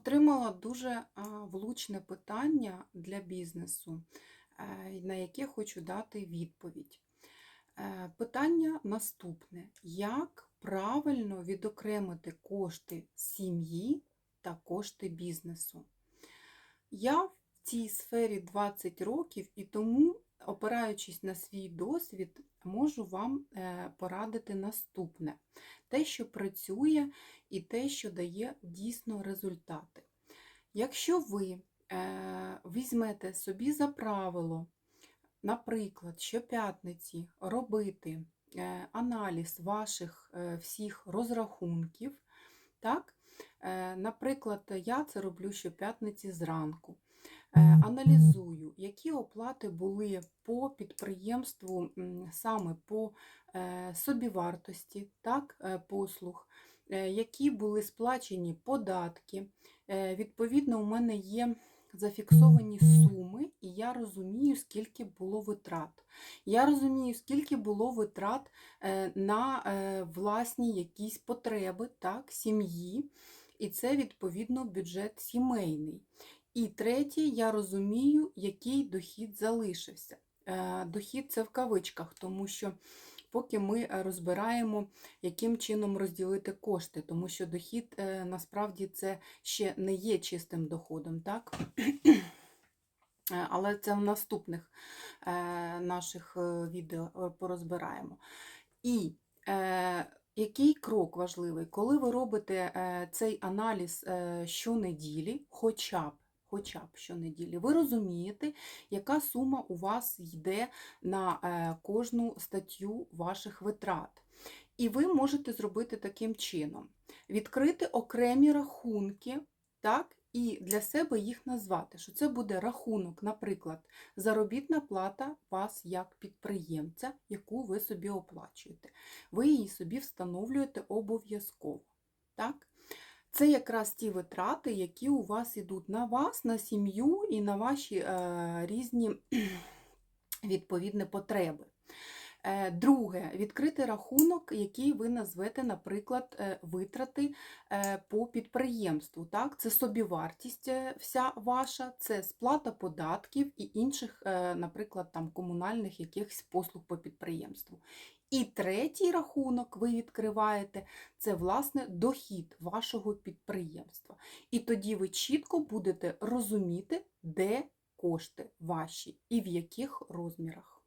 Отримала дуже влучне питання для бізнесу, е, на яке хочу дати відповідь. Е, Питання наступне: як правильно відокремити кошти сім'ї та кошти бізнесу? Я цій сфері 20 років і тому, опираючись на свій досвід, можу вам е, порадити наступне: те, що працює, і те, що дає дійсно результати. Якщо ви е, візьмете собі за правило, наприклад, щоп'ятниці робити е, аналіз ваших всіх розрахунків, так? Наприклад, я це роблю щоп'ятниці зранку. Е, Аналізую, які оплати були по підприємству саме по е, собівартості так, е, послуг, е, які були сплачені податки. Відповідно, у мене є зафіксовані суми, і я розумію, скільки було витрат. Я розумію, скільки було витрат на власні якісь потреби так, сім'ї, і це відповідно бюджет сімейний. І третє, я розумію, який дохід залишився. Е, Дохід це в кавичках, тому що поки ми е, розбираємо, яким чином розділити кошти, тому що дохід е, насправді це ще не є чистим доходом, так? Але це в наступних наших відео порозбираємо. І який крок важливий, коли ви робите цей аналіз щонеділі, хоча б, хоча б щонеділі, ви розумієте, яка сума у вас йде на е, кожну статтю ваших витрат. І ви можете зробити таким чином: відкрити окремі рахунки, так, і для себе їх назвати, що це буде рахунок, наприклад, заробітна плата вас як підприємця, яку ви собі оплачуєте. Ви її собі встановлюєте обов'язково. Так? Це якраз ті витрати, які у вас йдуть на вас, на сім'ю і на ваші е, різні відповідні потреби. Е, Друге, відкрити рахунок, який ви назвете, наприклад, е, витрати е, по підприємству. Так? Це собівартість вся ваша, це сплата податків і інших, наприклад, там, комунальних якихось послуг по підприємству. І третій рахунок ви відкриваєте це власне дохід вашого підприємства. І тоді ви чітко будете розуміти, де кошти ваші і в яких розмірах.